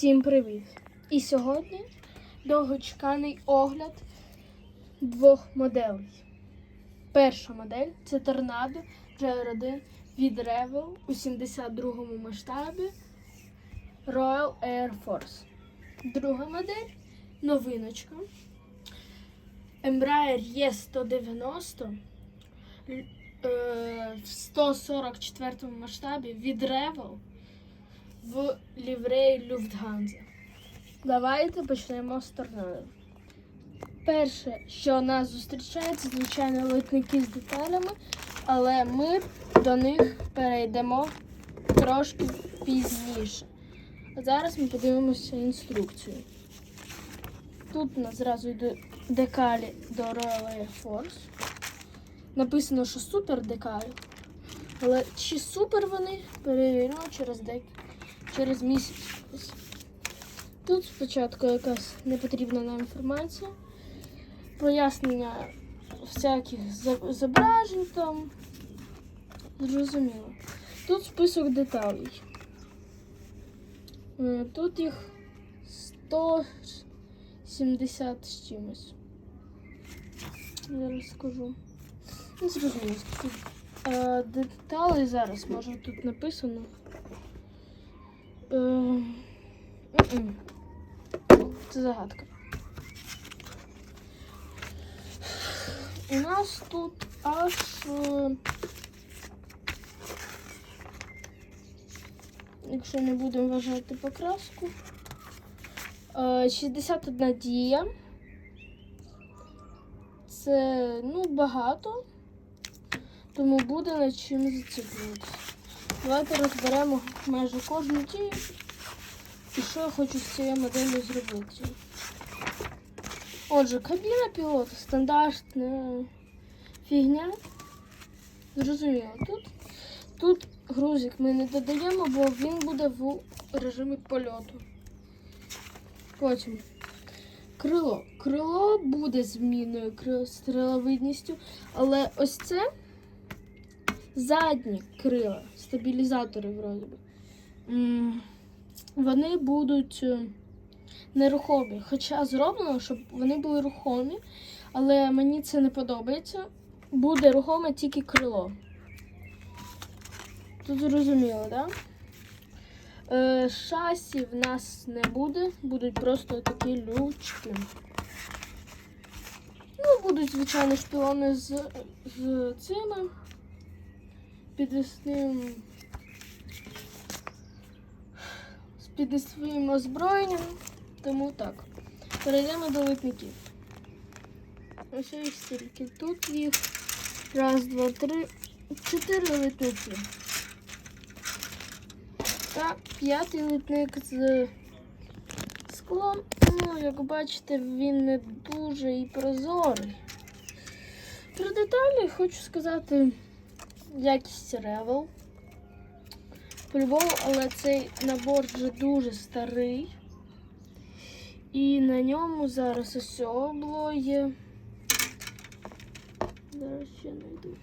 Всім привіт! І сьогодні довгочеканий огляд двох моделей. Перша модель це торнадо GR1 від Revel у 72-му масштабі Royal Air Force. Друга модель новиночка Embraer E190 е, в 144 масштабі від Revel в лівреї Люфтганза. Давайте почнемо з торнадо. Перше, що нас зустрічає, це звичайно литники з деталями, але ми до них перейдемо трошки пізніше. А зараз ми подивимося інструкцію. Тут у нас зразу йде декалі до Royal Air Force. Написано, що супер декалі. Але чи супер вони перевіримо через дек... через місяць. Тут спочатку якась непотрібна нам інформація, пояснення всяких зображень там. Зрозуміло. Тут список деталей. Е, Тут їх 170 з чимось. Зараз скажу. Не зрозуміло. Е, зараз, може тут написано. Е. Це загадка. У нас тут аж. е, Якщо не будемо вважати покраску. е, 61 дія. Це ну, багато, тому буде над чим зациклюватися. Давайте розберемо майже кожну дію. І що я хочу з цією моделлю зробити. Отже, кабіна пілота стандартна фігня. Зрозуміло, тут, тут грузик ми не додаємо, бо він буде в режимі польоту. Потім крило. Крило буде змінною крил- стріловидністю, але ось це задні крила, стабілізатори вроді би. Вони будуть е, нерухомі. Хоча зроблено, щоб вони були рухомі, але мені це не подобається. Буде рухоме тільки крило. Тут зрозуміло, так? Да? Е, шасі в нас не буде, будуть просто такі лючки. Ну, будуть, звичайно, шпіони з, з цими підвісним з підвісним озброєнням. Тому так. Перейдемо до литників. Ось їх стільки. Тут їх раз, два, три, чотири литники. Та п'ятий литник з склом. Ну, як бачите, він не дуже і прозорий. Про деталі хочу сказати якість ревел. По-любому, але цей набор вже дуже старий. І на ньому зараз ось обло є. Зараз ще знайду.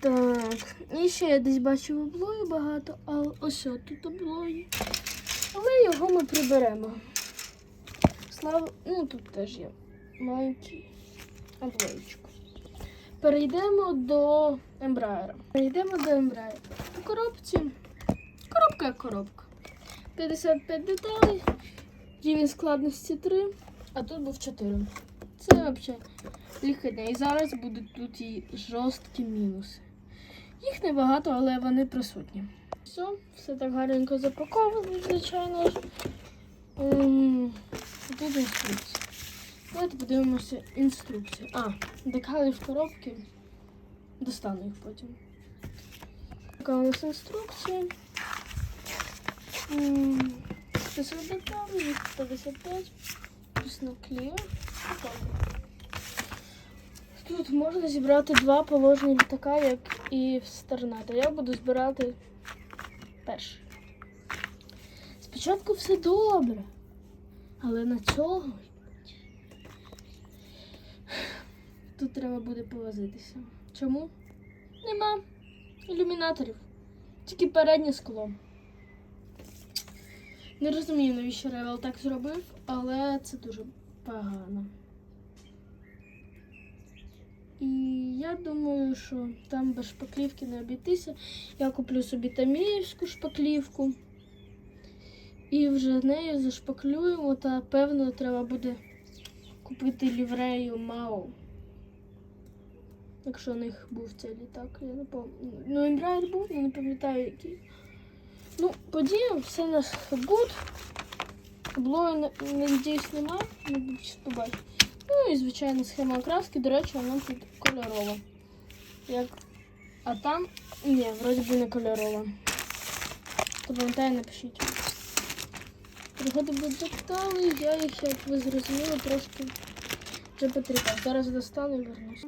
Так, і ще я десь бачив облою багато, а ось тут облої. Але його ми приберемо. Слава, ну тут теж є маленький облоєчко. Перейдемо до ембраєра. Перейдемо до ембраєра. У коробці. Коробка як коробка. 55 деталей, рівень складності 3, а тут був 4. Це взагалі ліхання. І зараз будуть тут і жорсткі мінуси. Їх небагато, але вони присутні. Все, все так гарненько запаковано, звичайно. Ем, Тут інструкція. Давайте подивимося інструкцію. А, декали в коробці. Достану їх потім. Така у нас інструкція. М, 500 деталей, 55. Плюс наклею. Тут можна зібрати два положення літака, як і в Старнато. Я буду збирати перший. Спочатку все добре, але на цього тут треба буде повозитися. Чому? Нема ілюмінаторів, тільки переднє скло. Не розумію, навіщо Ревел так зробив, але це дуже погано. І я думаю, що там без шпаклівки не обійтися. Я куплю собі таміївську шпаклівку. І вже нею зашпаклюємо, та певно треба буде купити ліврею Мао. Якщо у них був цей літак, я не пам'ятаю. Ну, Ембрайер був, я не пам'ятаю який. Ну, подіям, все на гуд. Таблою, надіюсь, немає, не буду побачити. Ну і звичайно схема окраски, до речі, вона тут кольорова. Як... А там ні, вроді би не кольорова. Хто пам'ятає, напишіть. Пригоди будуть деталі, я їх, як ви зрозуміли, трошки вже потрібно. Зараз достану і вернусь.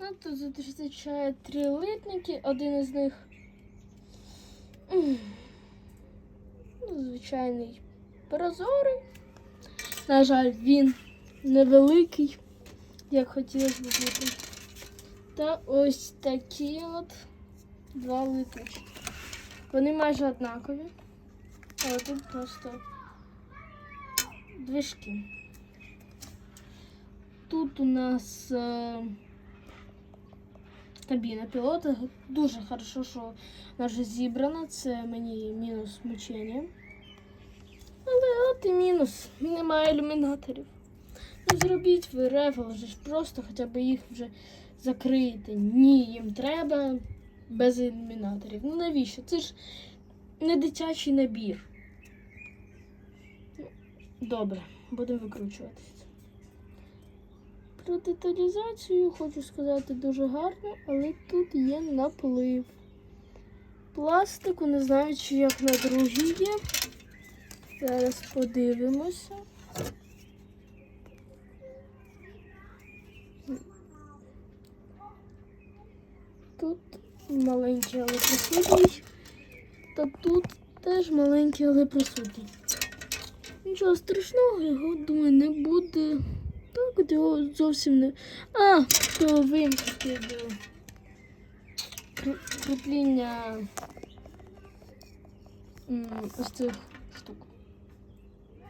Ну, тут зустрічає три литники, один із них ну, звичайний прозорий. На жаль, він невеликий, як хотілося б бути. Та ось такі от два литочки. Вони майже однакові, але тут просто движки. Тут у нас е, кабіна пілота. Дуже хорошо, що вона вже зібрана. Це мені мінус мучення. Але от і мінус. Немає ілюмінаторів. Ну зробіть ви ревел, вже ж просто хоча б їх вже закрити. Ні, їм треба без ілюмінаторів. Ну навіщо? Це ж не дитячий набір. Добре, будемо викручуватися. Про деталізацію хочу сказати дуже гарно, але тут є наплив. Пластику, не знаю, чи як на другій є. Зараз подивимося. Тут маленький, але присутній. Та тут теж маленький, але присутній. Нічого страшного, його, думаю, не буде. Так, його зовсім не. А, то вимкнути до кріпління ось цих штук.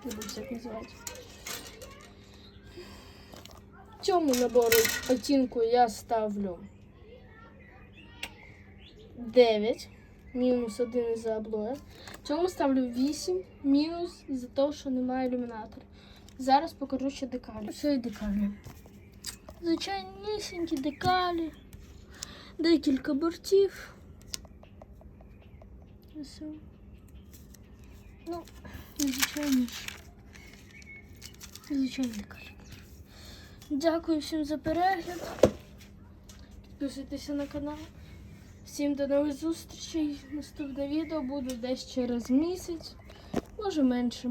Забувся, як називається. Цьому набору оцінку я ставлю 9. Мінус один із-за облоя. Цьому ставлю 8, мінус із-за того, що немає ілюмінатора. Зараз покажу ще декалі. Все і декалі. Звичайнісінькі декалі. Декілька бортів. Ось. Ну, звичайно. Звичайно декалі. Дякую всім за перегляд. Підписуйтеся на канал. Всім до нових зустрічей. Наступне відео буде десь через місяць, може менше.